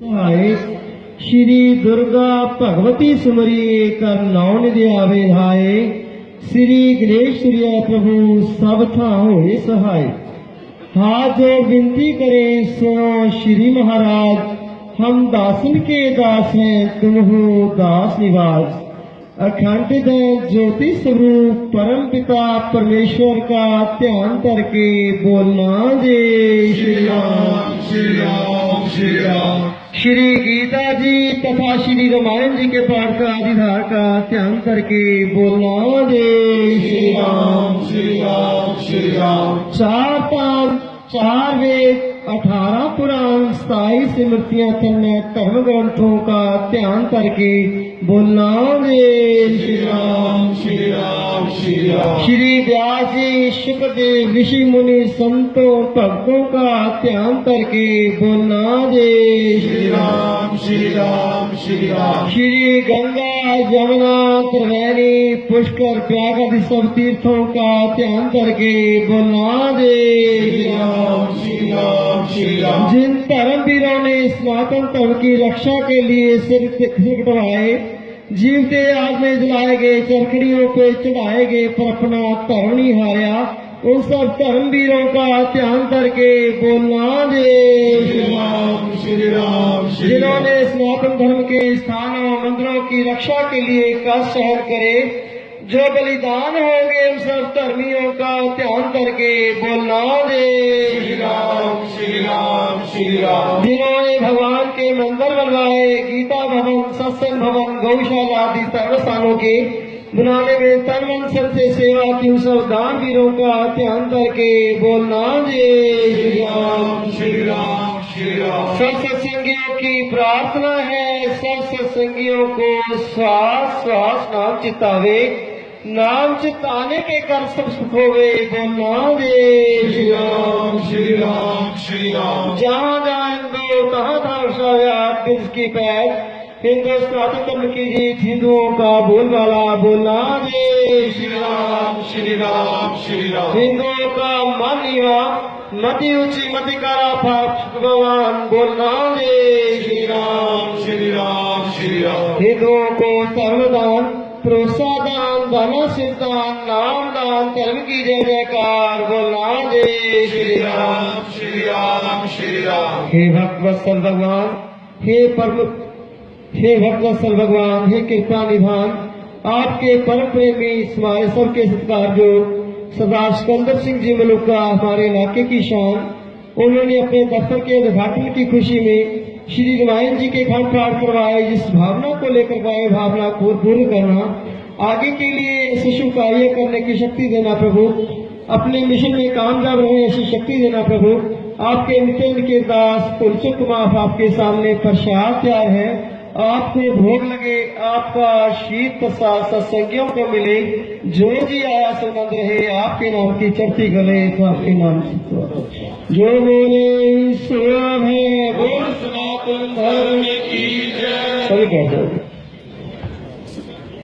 श्री दुर्गा भगवती सुमरी कर नौ निधि आवे श्री गणेश्वरिया प्रभु सब था हो सहाय। हा जो विनती करे, सो श्री महाराज। हम दासन के दास हैं, तुम हो दास निवास। अखंड है ज्योति स्वरूप परम पिता परमेश्वर का ध्यान करके बोलना जय श्री राम। तथा श्री रामायण जी के पाठ का आधिधार का ध्यान करके बोलना जय श्री राम श्री राम श्री राम चार पाँच चार वेद अठारह पुराण सताई स्मृतियाँ तन्मय धर्म ग्रंथों का ध्यान करके बोलना जय श्री राम श्री राम श्री राम श्री व्यास जी शुक्रदेव ऋषि मुनि संतों भक्तों का ध्यान करके बोलना जय श्री श्री राम श्री गंगा यमुना त्रिवेणी पुष्कर प्रयाग आदि सब तीर्थों का ध्यान करके बोलना राम जिन धर्म वीरों ने सनातन धर्म की रक्षा के लिए सिर कटवाए जीवते आग में जलाए गए चरखड़ियों पे चढ़ाए गए पर अपना धर्म नहीं हारा उन सब धर्म वीरों का ध्यान करके बोलना जय श्री राम जिन्होंने सनातन धर्म के स्थानों मंदिरों की रक्षा के लिए कष्ट सहन करे जो बलिदान होंगे उन सब धर्मियों का ध्यान करके बोलना दे। श्री राम श्री राम श्री राम जिन्होंने भगवान के मंदिर बनवाए गीता भवन सत्संग भवन गौशाला आदि सर्व स्थानों के बनाने में तन मन सन से सेवा की सब दान वीरों का ध्यान करके बोलना दे। श्री राम श्री राम सब सत्संगियों की प्रार्थना है सब सत्संगियों को श्वास श्वास नाम चितावे नाम चिताने के कर सब सुख होवे बोलना दे श्री राम श्री राम श्री राम जहाँ जहाँ हिंदू तहाँ तहाँ व्याप की पैर हिंदू सनातन धर्म की जीत हिंदुओं का बोलबाला बोलना दे। श्री राम श्री राम श्री राम हिंदुओं का मन नीवा मति ऊँची मति करा भगवान बोलना दे श्री राम श्री राम श्री राम हिंदुओं को सर्वदान प्रोत्साह दान धन सिद्धान नाम दान धर्म की जय जयकार बोलना दे श्री राम श्री राम श्री राम हे भक्तवत्सल भगवान हे परम हे भक्तवत्सल भगवान हे कृपा निधान आपके परम प्रेमी हमारे सबके सत्कार जो सरदार सिकंदर सिंह जी मलुका हमारे इलाके की शान, उन्होंने अपने दफ्तर के उद्घाटन की खुशी में श्री रामायण जी के खंड पाठ करवाए, जिस भावना को लेकर गए भावना को पूर्ण करना, आगे के लिए ऐसे शुभ कार्य करने की शक्ति देना प्रभु, अपने मिशन में कामयाब रहे ऐसी शक्ति देना प्रभु। आपके नित्य के दास तुलचुक माफ़ आपके सामने प्रसाद तैयार है। आपको भोग लगे, आपका शीत प्रसाद सत्संगियों को मिले, जो जी आया सुनंद रहे, आपके नाम की चढ़ती गले तो आपके नाम से जो बोले सुलभ है सभी कहते हैं